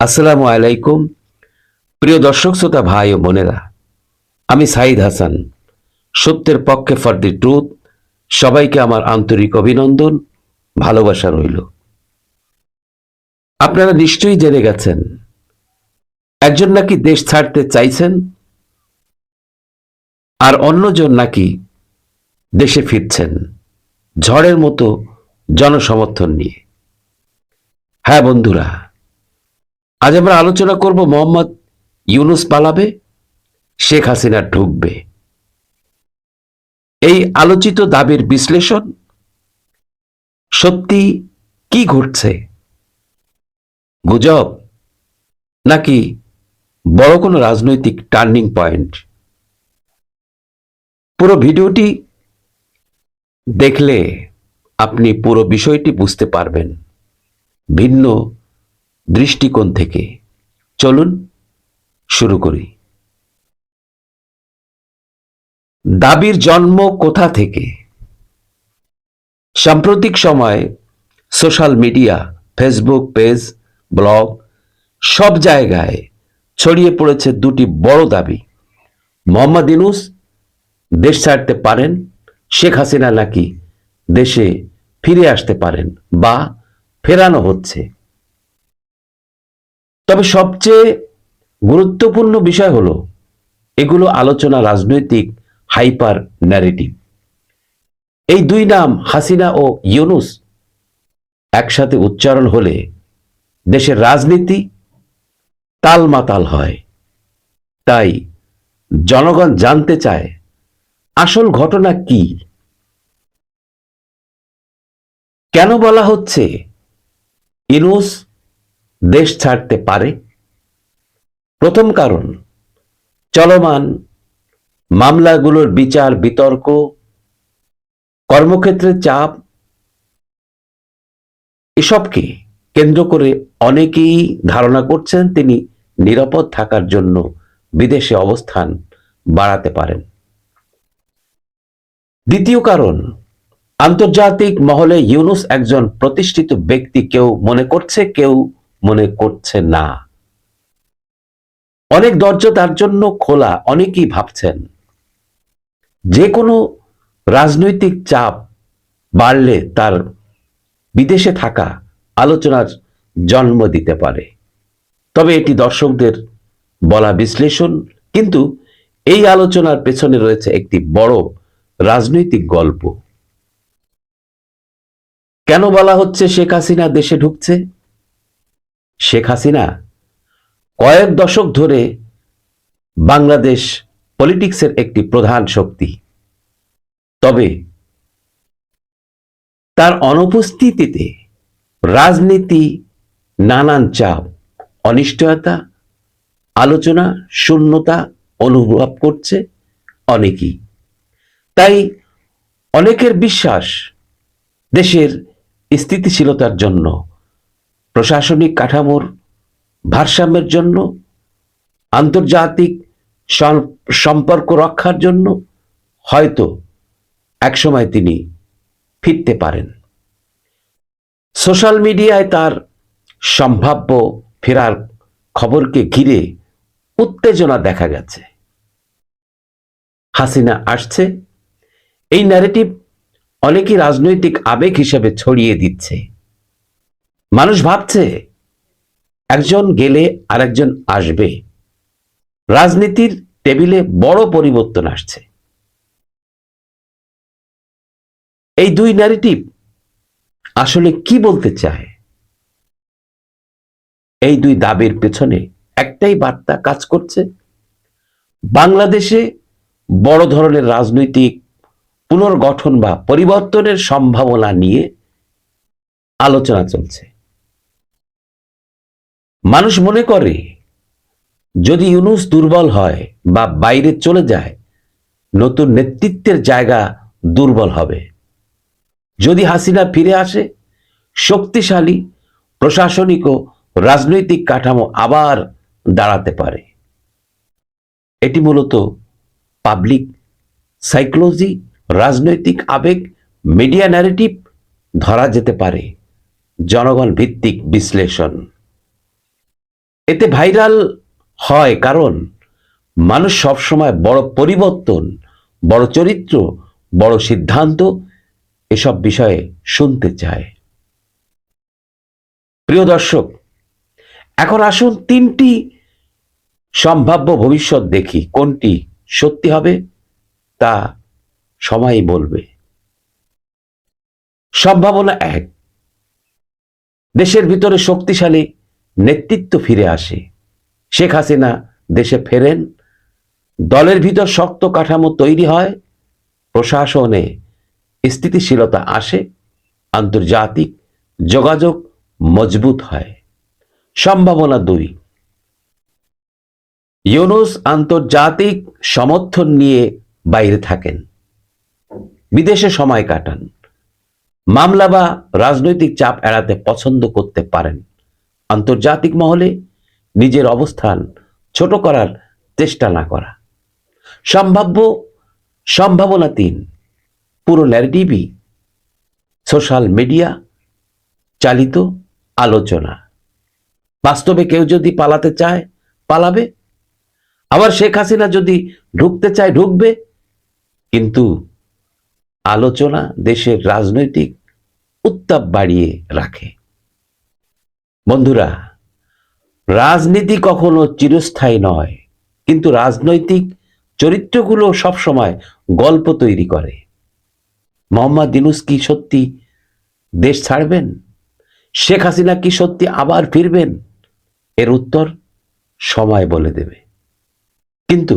আসসালামু আলাইকুম। প্রিয় দর্শক, শ্রোতা, ভাই ও বোনেরা, আমি সাইদ হাসান। সত্যের পক্ষে ফর দি ট্রুথ সবাইকে আমার আন্তরিক অভিনন্দন, ভালোবাসা রইল। আপনারা নিশ্চয়ই জেনে গেছেন, একজন নাকি দেশ ছাড়তে চাইছেন, আর অন্যজন নাকি দেশে ফিরছেন, ঝড়ের মতো জনসমর্থন নিয়ে। হ্যাঁ বন্ধুরা আজ আমরা আলোচনা করব মোহাম্মদ ইউনুস পালাবে, শেখ হাসিনা ঢুকবে। এই আলোচিত দাবির বিশ্লেষণ সত্যি কি ঘটছে? গুজব নাকি বড় কোনো রাজনৈতিক টার্নিং পয়েন্ট? পুরো ভিডিওটি দেখলে আপনি পুরো বিষয়টি বুঝতে পারবেন। ভিন্ন দৃষ্টিকোণ থেকে। চলুন শুরু করি। দাবির জন্ম কোথা থেকে? সাম্প্রতিক সময়ে social media, Facebook page, blog সব জায়গায় ছড়িয়ে পড়েছে দুটি বড় দাবি। মোহাম্মদ ইনুস দেশ ছাড়তে পারেন, শেখ হাসিনা নাকি দেশে ফিরে আসতে পারেন বা ফেরানো হচ্ছে। তবে সবচেয়ে গুরুত্বপূর্ণ বিষয় হলো এগুলো আলোচনা রাজনৈতিক হাইপার ন্যারেটিভ। এই দুই নাম হাসিনা ও ইউনুস একসাথে উচ্চারণ হলে দেশের রাজনীতি তালমাতাল হয়। তাই জনগণ জানতে চায় আসল ঘটনা কি? কেন বলা হচ্ছে ইনুস দেশ ছাড়তে পারে। প্রথম কারণ, চলমান মামলাগুলোর বিচার, বিতর্ক, কর্মক্ষেত্রে চাপ, এসবকে কেন্দ্র করে অনেকেই ধারণা করছেন তিনি নিরাপদ থাকার জন্য বিদেশে অবস্থান বাড়াতে পারেন। দ্বিতীয় কারণ, আন্তর্জাতিক মহলে ইউনুস একজন প্রতিষ্ঠিত ব্যক্তি কেউ মনে করছে কেউ মনে করছে না। অনেক দরজা তার জন্য খোলা, অনেকেই ভাবছেন যে কোনো রাজনৈতিক চাপ বাড়লে তার বিদেশে থাকা আলোচনার জন্ম দিতে পারে। তবে এটি দর্শকদের বলা বিশ্লেষণ, কিন্তু এই আলোচনার পেছনে রয়েছে একটি বড় রাজনৈতিক গল্প। কেন বলা হচ্ছে শেখ হাসিনা দেশে ঢুকছে? শেখ হাসিনা কয়েক দশক ধরে বাংলাদেশ পলিটিক্সের একটি প্রধান শক্তি। তবে তার অনুপস্থিতিতে রাজনীতি, নানান চাপ, অনিশ্চয়তা, আলোচনা, শূন্যতা অনুভব করছে অনেকেই। তাই অনেকের বিশ্বাস দেশের স্থিতিশীলতার জন্য প্রশাসনিক কাঠামোর ভারসাম্যের জন্য, আন্তর্জাতিক সম্পর্ক রক্ষার জন্য হয়তো একসময় তিনি ফিরতে পারেন। সোশ্যাল মিডিয়ায় তার সম্ভাব্য ফেরার খবরকে ঘিরে উত্তেজনা দেখা গেছে। হাসিনা আসছে। এই ন্যারেটিভ অনেকই রাজনৈতিক আবেগ হিসেবে ছড়িয়ে দিচ্ছে। মানুষ ভাবছে, একজন গেলে আরেকজন আসবে। রাজনীতির টেবিলে বড় পরিবর্তন আসছে। এই দুই ন্যারেটিভ আসলে কি বলতে চায়? এই দুই দাবির পেছনে একটাই বার্তা কাজ করছে। বাংলাদেশে বড় ধরনের রাজনৈতিক পুনর্গঠন বা পরিবর্তনের সম্ভাবনা নিয়ে আলোচনা চলছে। মানুষ মনে করে, যদি ইউনুস দুর্বল হয় বা বাইরে চলে যায়, নতুন নেতৃত্বের জায়গা দুর্বল হবে। যদি হাসিনা ফিরে আসে, শক্তিশালী, প্রশাসনিক ও রাজনৈতিক কাঠামো আবার দাঁড়াতে পারে। এটি মূলত পাবলিক সাইকোলজি, রাজনৈতিক আবেগ, মিডিয়া ন্যারেটিভ ধরা যেতে পারে। জনগণ ভিত্তিক বিশ্লেষণ। এতে ভাইরাল হয় কারণ মানুষ সবসময় বড় পরিবর্তন, বড় চরিত্র, বড় সিদ্ধান্ত এসব বিষয়ে শুনতে চায়। প্রিয় দর্শক, এখন আসুন তিনটি সম্ভাব্য ভবিষ্যৎ দেখি, কোনটি সত্যি হবে তা সময়ই বলবে। সম্ভাবনা এক, দেশের ভিতরে শক্তিশালী নেতৃত্ব ফিরে আসে। শেখ হাসিনা দেশে ফেরেন, দলের ভিতর শক্ত কাঠামো তৈরি হয়, প্রশাসনে স্থিতিশীলতা আসে, আন্তর্জাতিক যোগাযোগ মজবুত হয়। সম্ভাবনা দুই, ইউনুস আন্তর্জাতিক সমর্থন নিয়ে বাইরে থাকেন, বিদেশে সময় কাটান, মামলা বা রাজনৈতিক চাপ এড়াতে পছন্দ করতে পারেন। আন্তর্জাতিক মহলে নিজের অবস্থান ছোট করার চেষ্টা না করা। সম্ভাব্য সম্ভাবনা তিন, পুরো ন্যারেটিভই সোশ্যাল মিডিয়া চালিত আলোচনা। বাস্তবে কেউ যদি পালাতে চায়, পালাবে। আবার শেখ হাসিনা যদি ঢুকতে চায়, ঢুকবে। কিন্তু আলোচনা দেশের রাজনৈতিক উত্তাপ বাড়িয়ে রাখে। বন্ধুরা, রাজনীতি কখনো চিরস্থায়ী নয়, কিন্তু রাজনৈতিক চরিত্রগুলো সবসময় গল্প তৈরি করে। মোহাম্মদ দিনুস কি সত্যি দেশ ছাড়বেন? শেখ হাসিনা কি সত্যি আবার ফিরবেন? এর উত্তর সময় বলে দেবে। কিন্তু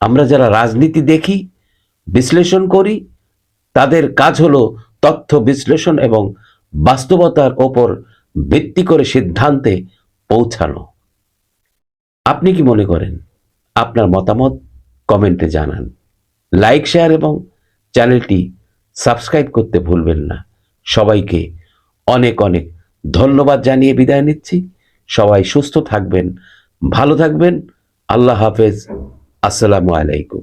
আমরা যারা রাজনীতি দেখি, বিশ্লেষণ করি, তাদের কাজ হলো তথ্য বিশ্লেষণ এবং বাস্তবতার ওপর ভিত্তি করে সিদ্ধান্তে পৌঁছানো। আপনি কি মনে করেন? আপনার মতামত কমেন্টে জানান। লাইক, শেয়ার এবং চ্যানেলটি সাবস্ক্রাইব করতে ভুলবেন না। সবাইকে অনেক অনেক ধন্যবাদ জানিয়ে বিদায় নিচ্ছি। সবাই সুস্থ থাকবেন, ভালো থাকবেন। আল্লাহ হাফেজ। আসসালামু আলাইকুম।